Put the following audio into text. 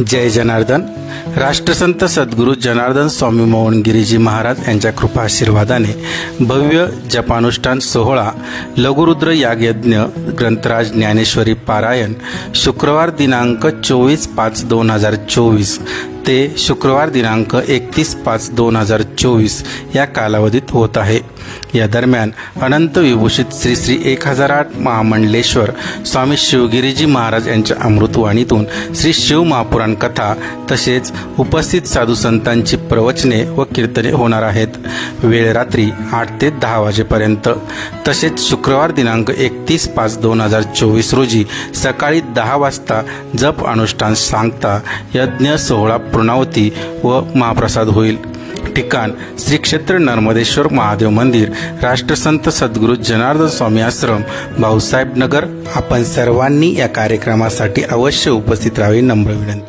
जय जनार्दन. राष्ट्रसंत सद्गुरू जनार्दन स्वामी मोहनगिरीजी महाराज यांच्या कृपा आशीर्वादाने भव्य जपानुष्ठान सोहळा लघुरुद्र यागयज्ञ ग्रंथराज ज्ञानेश्वरी पारायण शुक्रवार दिनांक चोवीस पाच दोन हजार चोवीस ते शुक्रवार दिनांक एकतीस पाच दोन हजार चोवीस या कालावधीत होत आहे. या दरम्यान अनंत विभूषित श्री श्री एक हजार आठ महामंडलेश्वर स्वामी शिवगिरीजी महाराज यांच्या अमृतवाणीतून श्री शिव महापुराण कथा तसेच उपस्थित साधू संतांची प्रवचने व कीर्तने होणार आहेत. वेळ रात्री आठ ते दहा वाजेपर्यंत. तसेच शुक्रवार दिनांक एकतीस पाच दोन हजार चोवीस रोजी सकाळी दहा वाजता जप अनुष्ठान सांगता यज्ञ सोहळा पूर्णावती व महाप्रसाद होईल. ठिकाण श्री क्षेत्र नर्मदेश्वर महादेव मंदिर राष्ट्रसंत सद्गुरू जनार्दन स्वामी आश्रम भाऊसाहेब नगर. आपण सर्वांनी या कार्यक्रमासाठी अवश्य उपस्थित राहावी नम्र विनंती.